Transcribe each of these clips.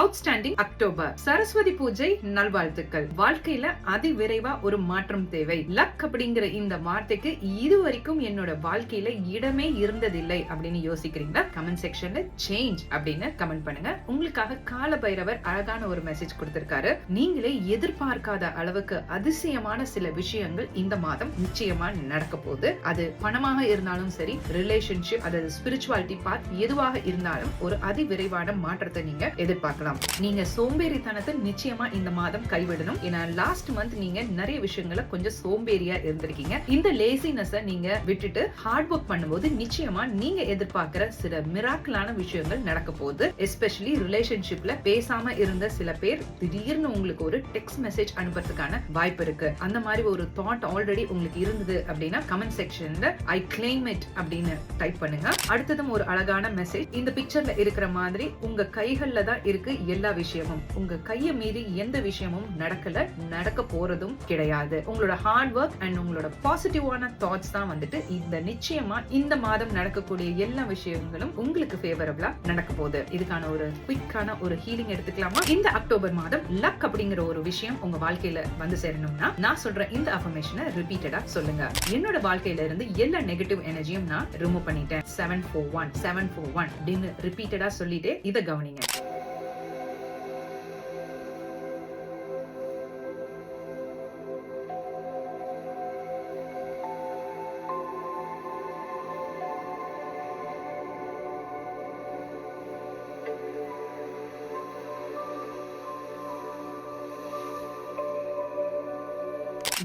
Outstanding October Saraswati பூஜை நல்வாழ்த்துக்கள். வாழ்க்கையில அதிவிரைவா ஒரு மாற்றம் தேவை. லக் அப்படிங்கிற இந்த வார்த்தைக்கு இது வரைக்கும் என்னோட வாழ்க்கையில இடமே இருந்ததில்லை அப்படின்னு யோசிக்கிறீங்களா? கமெண்ட் செக்ஷன்ல சேஞ்ச் அப்படின்னு கமெண்ட் பண்ணுங்க. உங்களுக்காக கால பைரவர் அழகான ஒரு மெசேஜ் கொடுத்திருக்காரு. நீங்களே எதிர்பார்க்காத அளவுக்கு அதிசயமான சில விஷயங்கள் இந்த மாதம் நிச்சயமா நடக்க போகுது. அது பணமாக இருந்தாலும் சரி ரிலேஷன்ஷிப் அதாவது ஸ்பிரிச்சுவாலிட்டி பார்ட் எதுவாக இருந்தாலும் ஒரு அதிவிரைவான மாற்றத்தை நீங்க எதிர்பார்க்கலாம். நீங்க சோம்பேறித்தனத்தை நிச்சயமா இந்த மாதம் கைவிடணும். ஏன்னா லாஸ்ட் மந்த் நீங்க நிறைய விஷயங்கள கொஞ்சம் சோம்பேறியா இருந்திருக்கீங்க. இந்த லேசினஸ நீங்க விட்டுட்டு ஹார்ட் ஒர்க் பண்ணும்போது நிச்சயமா நீங்க எதிர்பார்க்கிற சில மிராக்கலான விஷயங்கள் நடக்க போகுது. எஸ்பெஷலி ரிலேஷன்ஷிப்ல பேசாம இருந்த சில பேர் திடீர்னு உங்களுக்கு ஒரு டெக்ஸ்ட் மெசேஜ் அனுப்புறதுக்கான வாய்ப்பு இருக்கு. அந்த மாதிரி ஒரு தாட் ஆல்ரெடி உங்களுக்கு இருந்தது அப்படின்னா கமெண்ட் செக்ஷன்ல ஐ கிளைம் இட் அப்படின்னு டைப் பண்ணுங்க. அடுத்ததும் ஒரு அழகான மெசேஜ் இந்த பிக்சர்ல இருக்கிற மாதிரி உங்க கைகள்ல தான் இருக்கு. எல்லா விஷயமும். உங்க கையை மீறி எந்த விஷயமும் நடக்கல நடக்க போறதும் கிடையாது. உங்களோட ஹார்ட் ஒர்க் அண்ட் உங்களோட பாசிட்டிவான தாட்ஸ் தான் வந்துட்டு இந்த நிச்சயமா இந்த மாதம் நடக்கக்கூடிய எல்லா விஷயங்களும் உங்களுக்கு ஃபேவரபிளா நடக்க போகுது. இதுக்கான ஒரு குயிக்கான ஒரு ஹீலிங் எடுத்துக்கலாமா? இந்த அக்டோபர் மாதம் லக் அப்படிங்கிற ஒரு விஷயம் உங்க வாழ்க்கையில வந்து சேரணும்னா நான் சொல்ற இந்த அஃபர்மேஷனை ரிப்பீட்டடா சொல்லுங்க. என்னோட வாழ்க்கையில இருந்து எல்லா நெகட்டிவ் எனர்ஜியும் நான் ரிமூவ் பண்ணிட்டேன். Seven four one seven four one அப்படின்னு ரிப்பீட்டடா சொல்லிட்டு இதை கவனிங்க.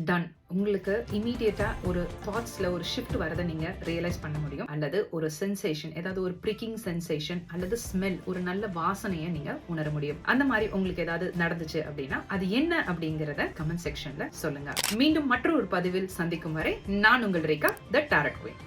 டன் உங்களுக்கு இமீடியட்டா ஒரு தாட்ஸ்ல ஒரு ஷிஃப்ட் வரதை நீங்க ரியலைஸ் பண்ண முடியும். அல்லது ஒரு சென்சேஷன் ஏதாவது ஒரு பிரிக்கிங் சென்சேஷன் அல்லது ஸ்மெல் ஒரு நல்ல வாசனையை நீங்க உணர முடியும். அந்த மாதிரி உங்களுக்கு ஏதாவது நடந்துச்சு அப்படின்னா அது என்ன அப்படிங்கறத கமெண்ட் செக்ஷன்ல சொல்லுங்க. மீண்டும் மற்றொரு பதிவில் சந்திக்கும் வரை நான் உங்கள் ரேகா த டேரட் குயின்